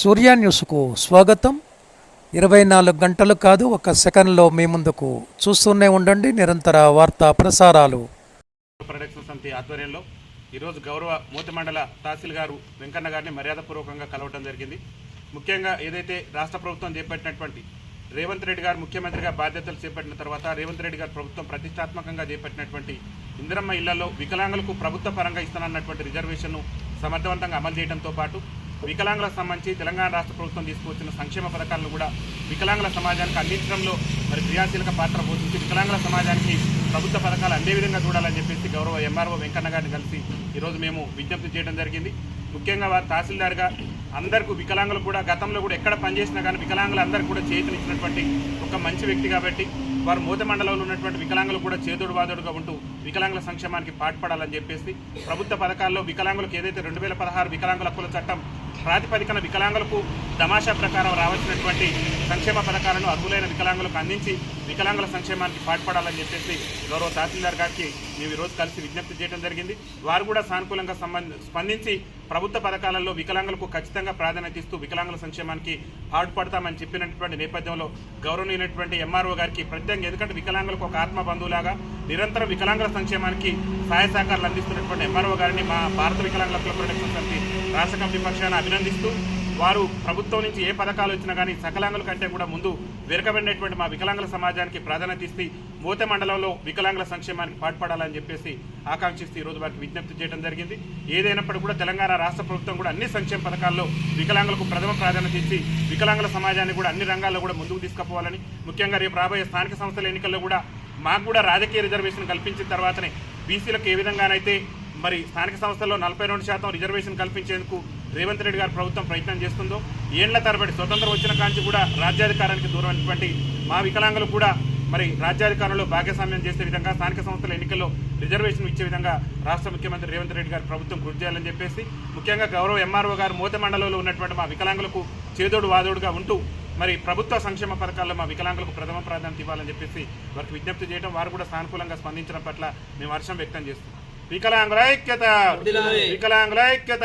సూర్య న్యూస్కు స్వాగతం. ఇరవై నాలుగు గంటలు కాదు ఒక సెకండ్లో మీ ముందుకు చూస్తూనే ఉండండి. నిరంతర వార్తా ప్రసారాలు. ప్రొడక్షన్ సమితి ఆధ్వర్యంలో ఈరోజు గౌరవ మూత మండల తహసీల్ గారు వెంకన్న గారిని మర్యాదపూర్వకంగా కలవడం జరిగింది. ముఖ్యంగా ఏదైతే రాష్ట్ర ప్రభుత్వం చేపట్టినటువంటి రేవంత్ రెడ్డి గారు ముఖ్యమంత్రిగా బాధ్యతలు చేపట్టిన తర్వాత రేవంత్ రెడ్డి గారు ప్రభుత్వం ప్రతిష్టాత్మకంగా చేపట్టినటువంటి ఇందిరమ్మ ఇళ్ళలో వికలాంగులకు ప్రభుత్వ పరంగా ఇస్తానన్నటువంటి రిజర్వేషన్ను సమర్థవంతంగా అమలు చేయడంతో పాటు వికలాంగులకు సంబంధించి తెలంగాణ రాష్ట్ర ప్రభుత్వం తీసుకువచ్చిన సంక్షేమ పథకాలను కూడా వికలాంగుల సమాజానికి అందించడంలో మరి క్రియాశీలక పాత్ర పోషించి వికలాంగుల సమాజానికి ప్రభుత్వ పథకాలు అందే విధంగా చూడాలని చెప్పేసి గౌరవ ఎంఆర్ఓ వెంకన్న గారిని కలిసి ఈరోజు మేము విజ్ఞప్తి చేయడం జరిగింది. ముఖ్యంగా వారు తహసీల్దార్గా అందరికీ వికలాంగులు కూడా గతంలో కూడా ఎక్కడ పనిచేసినా కానీ వికలాంగులందరికీ కూడా చేతునిచ్చినటువంటి ఒక మంచి వ్యక్తి కాబట్టి వారు మూత మండలంలో ఉన్నటువంటి వికలాంగులు కూడా చేదోడు వాదోడుగా ఉంటూ వికలాంగుల సంక్షేమానికి పాటుపడాలని చెప్పేసి ప్రభుత్వ పథకాల్లో వికలాంగులకు ఏదైతే రెండు వేల పదహారు వికలాంగుల హక్కుల చట్టం ప్రాతిపదికన వికలాంగులకు తమాషా ప్రకారం రావాల్సినటువంటి సంక్షేమ పథకాలను అర్హులైన వికలాంగులకు అందించి వికలాంగుల సంక్షేమానికి పాటుపడాలని చెప్పేసి గౌరవ తహసీల్దార్ గారికి మేము ఈరోజు కలిసి విజ్ఞప్తి చేయడం జరిగింది. వారు కూడా సానుకూలంగా సంబంధ స్పందించి ప్రభుత్వ పథకాలలో వికలాంగులకు ఖచ్చితంగా ప్రాధాన్యత ఇస్తూ వికలాంగుల సంక్షేమానికి పాటుపడతామని చెప్పినటువంటి నేపథ్యంలో గౌరవనీయులైనటువంటి ఎంఆర్ఓ గారికి ప్రత్యేకంగా ఎందుకంటే వికలాంగులకు ఒక ఆత్మ బంధువులాగా నిరంతరం వికలాంగుల సంక్షేమానికి సహాయ సహకారాలు అందిస్తున్నటువంటి ఎంఆర్ఓ గారిని మా భారత వికలాంగుల కుల ప్రొటెక్షన్ సమితి రాష్ట్ర కమిటీ పక్షాన అభినందిస్తూ వారు ప్రభుత్వం నుంచి ఏ పథకాలు వచ్చినా కానీ సకలాంగుల కంటే కూడా ముందు వెనుకబడినటువంటి మా వికలాంగుల సమాజానికి ప్రాధాన్యత ఇస్తే మోతే మండలంలో వికలాంగుల సంక్షేమానికి పాటుపడాలని చెప్పేసి ఆకాంక్షిస్తూ ఈరోజు వారికి విజ్ఞప్తి చేయడం జరిగింది. ఏదైనప్పటికీ కూడా తెలంగాణ రాష్ట్ర ప్రభుత్వం కూడా అన్ని సంక్షేమ పథకాల్లో వికలాంగులకు ప్రథమ ప్రాధాన్యత ఇచ్చి వికలాంగుల సమాజాన్ని కూడా అన్ని రంగాల్లో కూడా ముందుకు తీసుకుపోవాలని ముఖ్యంగా రేపు రాబోయే స్థానిక సంస్థల ఎన్నికల్లో కూడా మాకు కూడా రాజకీయ రిజర్వేషన్ కల్పించిన తర్వాతనే బీసీలకు ఏ విధంగానైతే మరి స్థానిక సంస్థల్లో నలభై రెండు శాతం రిజర్వేషన్ కల్పించేందుకు రేవంత్ రెడ్డి గారి ప్రభుత్వం ప్రయత్నం చేస్తుందో ఏళ్ళ తరబడి స్వతంత్రం వచ్చిన కాంచి కూడా రాజ్యాధికారానికి దూరమైనటువంటి మా వికలాంగులు కూడా మరి రాజ్యాధికారంలో భాగస్వామ్యం చేసే విధంగా స్థానిక సంస్థల ఎన్నికల్లో రిజర్వేషన్ ఇచ్చే విధంగా రాష్ట్ర ముఖ్యమంత్రి రేవంత్ రెడ్డి గారి ప్రభుత్వం కృషి చేయాలని చెప్పేసి ముఖ్యంగా గౌరవ ఎంఆర్ఓ గారు మూత మండలంలో ఉన్నటువంటి మా వికలాంగులకు చేదోడు వాదోడుగా ఉంటూ మరి ప్రభుత్వ సంక్షేమ పథకాల్లో మా వికలాంగులకు ప్రథమ ప్రాధాన్యత ఇవ్వాలని చెప్పేసి వారికి విజ్ఞప్తి చేయడం వారు కూడా సానుకూలంగా స్పందించడం పట్ల మేము హర్షం వ్యక్తం చేస్తున్నాం వికలాంగుల ఐక్యత. వికలాంగుల ఐక్యత.